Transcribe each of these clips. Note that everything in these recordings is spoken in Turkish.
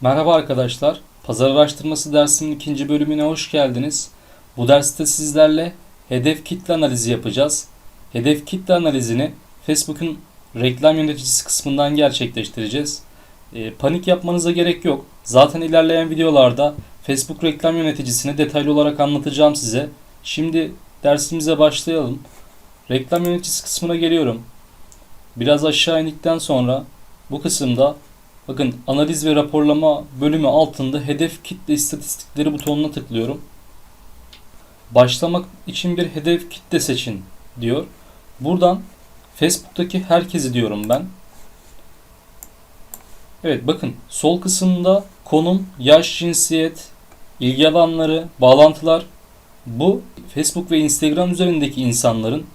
Merhaba arkadaşlar. Pazar araştırması dersinin ikinci bölümüne hoş geldiniz. Bu derste sizlerle hedef kitle analizi yapacağız. Hedef kitle analizini Facebook'un reklam yöneticisi kısmından gerçekleştireceğiz. E, panik yapmanıza gerek yok. Zaten ilerleyen videolarda Facebook reklam yöneticisini detaylı olarak anlatacağım size. Şimdi dersimize başlayalım. Reklam yöneticisi kısmına geliyorum. Biraz aşağı indikten sonra bu kısımda Bakın analiz ve raporlama bölümü altında hedef kitle istatistikleri butonuna tıklıyorum. Başlamak için bir hedef kitle seçin diyor. Buradan Facebook'taki herkesi diyorum ben. Evet bakın sol kısımda konum, yaş, cinsiyet, ilgi alanları, bağlantılar bu Facebook ve Instagram üzerindeki insanların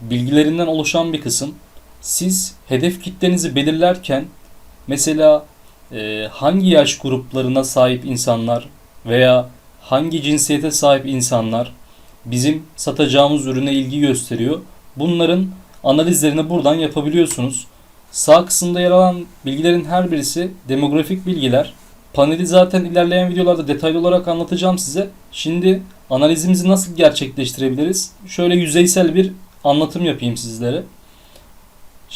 bilgilerinden oluşan bir kısım. Siz hedef kitlenizi belirlerken Mesela e, hangi yaş gruplarına sahip insanlar veya hangi cinsiyete sahip insanlar bizim satacağımız ürüne ilgi gösteriyor. Bunların analizlerini buradan yapabiliyorsunuz. Sağ kısımda yer alan bilgilerin her birisi demografik bilgiler. Paneli zaten ilerleyen videolarda detaylı olarak anlatacağım size. Şimdi analizimizi nasıl gerçekleştirebiliriz? Şöyle yüzeysel bir anlatım yapayım sizlere.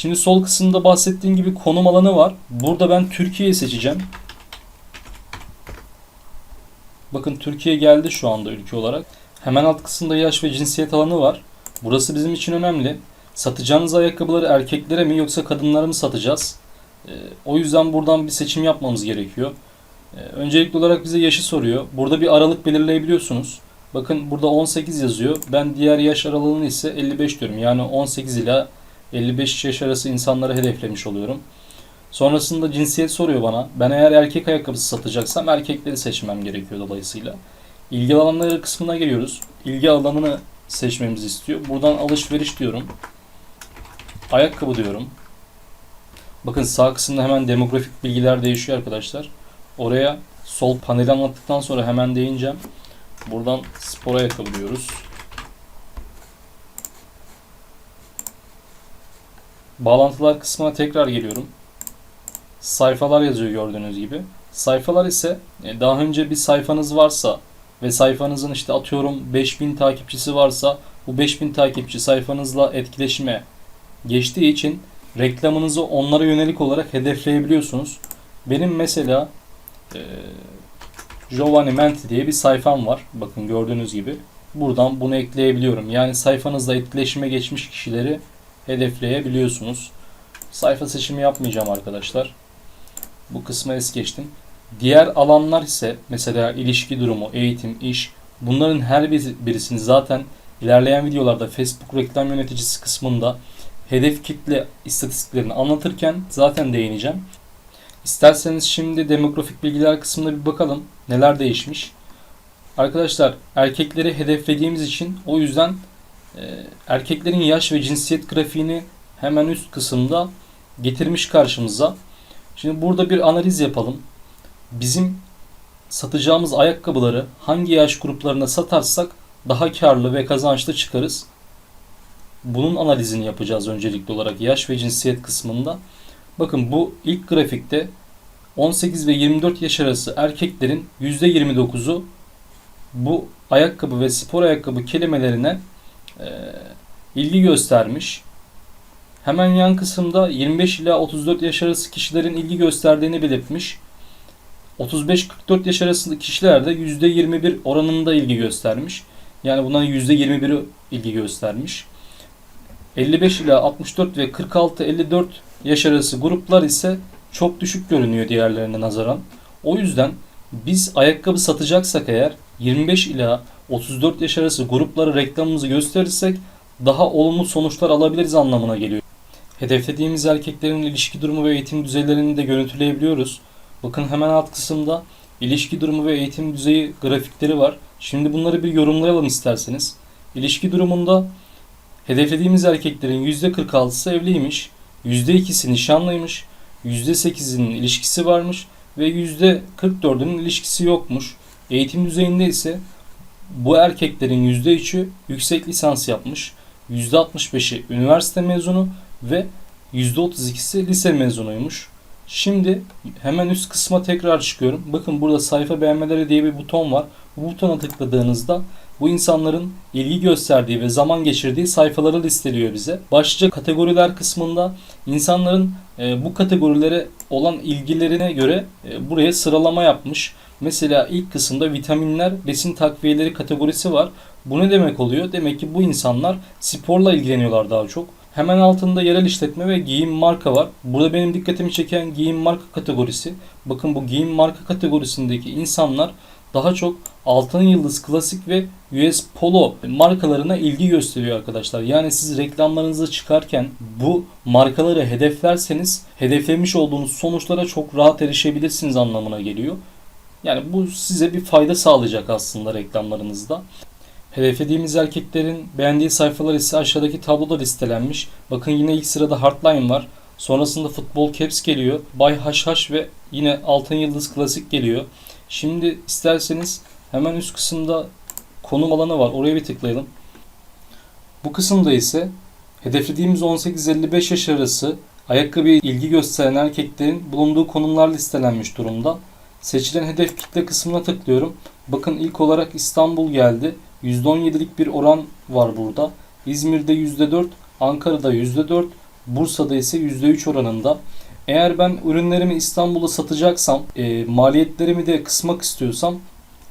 Şimdi sol kısımda bahsettiğim gibi konum alanı var. Burada ben Türkiye'yi seçeceğim. Bakın Türkiye geldi şu anda ülke olarak. Hemen alt kısımda yaş ve cinsiyet alanı var. Burası bizim için önemli. Satacağınız ayakkabıları erkeklere mi yoksa kadınlara mı satacağız? Ee, o yüzden buradan bir seçim yapmamız gerekiyor. Ee, öncelikli olarak bize yaşı soruyor. Burada bir aralık belirleyebiliyorsunuz. Bakın burada 18 yazıyor. Ben diğer yaş aralığını ise 55 diyorum. Yani 18 ila 55 yaş arası insanları hedeflemiş oluyorum. Sonrasında cinsiyet soruyor bana. Ben eğer erkek ayakkabısı satacaksam erkekleri seçmem gerekiyor dolayısıyla. İlgi alanları kısmına geliyoruz. İlgi alanını seçmemizi istiyor. Buradan alışveriş diyorum. Ayakkabı diyorum. Bakın sağ kısımda hemen demografik bilgiler değişiyor arkadaşlar. Oraya sol paneli anlattıktan sonra hemen değineceğim. Buradan spor ayakkabı diyoruz. Bağlantılar kısmına tekrar geliyorum. Sayfalar yazıyor gördüğünüz gibi. Sayfalar ise e, daha önce bir sayfanız varsa ve sayfanızın işte atıyorum 5000 takipçisi varsa bu 5000 takipçi sayfanızla etkileşime geçtiği için reklamınızı onlara yönelik olarak hedefleyebiliyorsunuz. Benim mesela e, Giovanni Menti diye bir sayfam var. Bakın gördüğünüz gibi. Buradan bunu ekleyebiliyorum. Yani sayfanızla etkileşime geçmiş kişileri hedefleyebiliyorsunuz. Sayfa seçimi yapmayacağım arkadaşlar. Bu kısmı es geçtim. Diğer alanlar ise mesela ilişki durumu, eğitim, iş bunların her birisini zaten ilerleyen videolarda Facebook reklam yöneticisi kısmında hedef kitle istatistiklerini anlatırken zaten değineceğim. İsterseniz şimdi demografik bilgiler kısmına bir bakalım. Neler değişmiş? Arkadaşlar erkekleri hedeflediğimiz için o yüzden erkeklerin yaş ve cinsiyet grafiğini hemen üst kısımda getirmiş karşımıza. Şimdi burada bir analiz yapalım. Bizim satacağımız ayakkabıları hangi yaş gruplarına satarsak daha karlı ve kazançlı çıkarız. Bunun analizini yapacağız öncelikli olarak yaş ve cinsiyet kısmında. Bakın bu ilk grafikte 18 ve 24 yaş arası erkeklerin %29'u bu ayakkabı ve spor ayakkabı kelimelerine e, ilgi göstermiş. Hemen yan kısımda 25 ila 34 yaş arası kişilerin ilgi gösterdiğini belirtmiş. 35-44 yaş arasındaki kişiler de %21 oranında ilgi göstermiş. Yani bunların %21'i ilgi göstermiş. 55 ila 64 ve 46-54 yaş arası gruplar ise çok düşük görünüyor diğerlerine nazaran. O yüzden biz ayakkabı satacaksak eğer 25 ila 34 yaş arası grupları reklamımızı gösterirsek daha olumlu sonuçlar alabiliriz anlamına geliyor. Hedeflediğimiz erkeklerin ilişki durumu ve eğitim düzeylerini de görüntüleyebiliyoruz. Bakın hemen alt kısımda ilişki durumu ve eğitim düzeyi grafikleri var. Şimdi bunları bir yorumlayalım isterseniz. İlişki durumunda hedeflediğimiz erkeklerin %46'sı evliymiş, %2'si nişanlıymış, %8'inin ilişkisi varmış ve %44'ünün ilişkisi yokmuş. Eğitim düzeyinde ise bu erkeklerin %3'ü yüksek lisans yapmış, %65'i üniversite mezunu ve %32'si lise mezunuymuş. Şimdi hemen üst kısma tekrar çıkıyorum. Bakın burada sayfa beğenmeleri diye bir buton var. Bu butona tıkladığınızda bu insanların ilgi gösterdiği ve zaman geçirdiği sayfaları listeliyor bize. Başlıca kategoriler kısmında insanların e, bu kategorilere olan ilgilerine göre e, buraya sıralama yapmış. Mesela ilk kısımda vitaminler, besin takviyeleri kategorisi var. Bu ne demek oluyor? Demek ki bu insanlar sporla ilgileniyorlar daha çok. Hemen altında yerel işletme ve giyim marka var. Burada benim dikkatimi çeken giyim marka kategorisi. Bakın bu giyim marka kategorisindeki insanlar daha çok Altın Yıldız Klasik ve US Polo markalarına ilgi gösteriyor arkadaşlar. Yani siz reklamlarınızı çıkarken bu markaları hedeflerseniz hedeflemiş olduğunuz sonuçlara çok rahat erişebilirsiniz anlamına geliyor. Yani bu size bir fayda sağlayacak aslında reklamlarınızda. Hedeflediğimiz erkeklerin beğendiği sayfalar ise aşağıdaki tabloda listelenmiş. Bakın yine ilk sırada Hardline var. Sonrasında Futbol Caps geliyor. Bay Haşhaş ve yine Altın Yıldız Klasik geliyor. Şimdi isterseniz hemen üst kısımda konum alanı var. Oraya bir tıklayalım. Bu kısımda ise hedeflediğimiz 18-55 yaş arası ayakkabıya ilgi gösteren erkeklerin bulunduğu konumlar listelenmiş durumda. Seçilen hedef kitle kısmına tıklıyorum. Bakın ilk olarak İstanbul geldi. %17'lik bir oran var burada. İzmir'de %4, Ankara'da %4, Bursa'da ise %3 oranında. Eğer ben ürünlerimi İstanbul'da satacaksam, e, maliyetlerimi de kısmak istiyorsam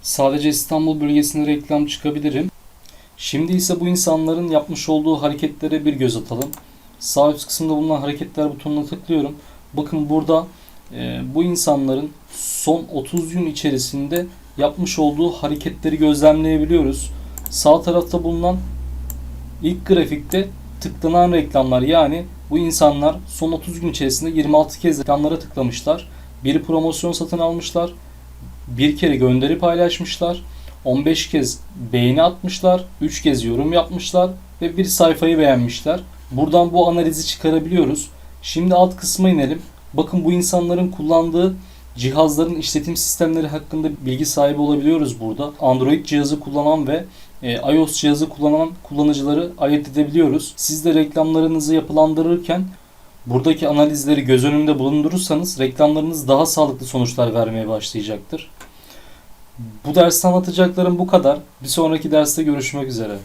sadece İstanbul bölgesine reklam çıkabilirim. Şimdi ise bu insanların yapmış olduğu hareketlere bir göz atalım. Sağ üst kısımda bulunan hareketler butonuna tıklıyorum. Bakın burada e, bu insanların son 30 gün içerisinde yapmış olduğu hareketleri gözlemleyebiliyoruz. Sağ tarafta bulunan ilk grafikte tıklanan reklamlar yani bu insanlar son 30 gün içerisinde 26 kez reklamlara tıklamışlar. Bir promosyon satın almışlar. Bir kere gönderi paylaşmışlar. 15 kez beğeni atmışlar. 3 kez yorum yapmışlar ve bir sayfayı beğenmişler. Buradan bu analizi çıkarabiliyoruz. Şimdi alt kısma inelim. Bakın bu insanların kullandığı cihazların işletim sistemleri hakkında bilgi sahibi olabiliyoruz burada. Android cihazı kullanan ve e, iOS cihazı kullanan kullanıcıları ayırt edebiliyoruz. Siz de reklamlarınızı yapılandırırken buradaki analizleri göz önünde bulundurursanız reklamlarınız daha sağlıklı sonuçlar vermeye başlayacaktır. Bu derste anlatacaklarım bu kadar. Bir sonraki derste görüşmek üzere.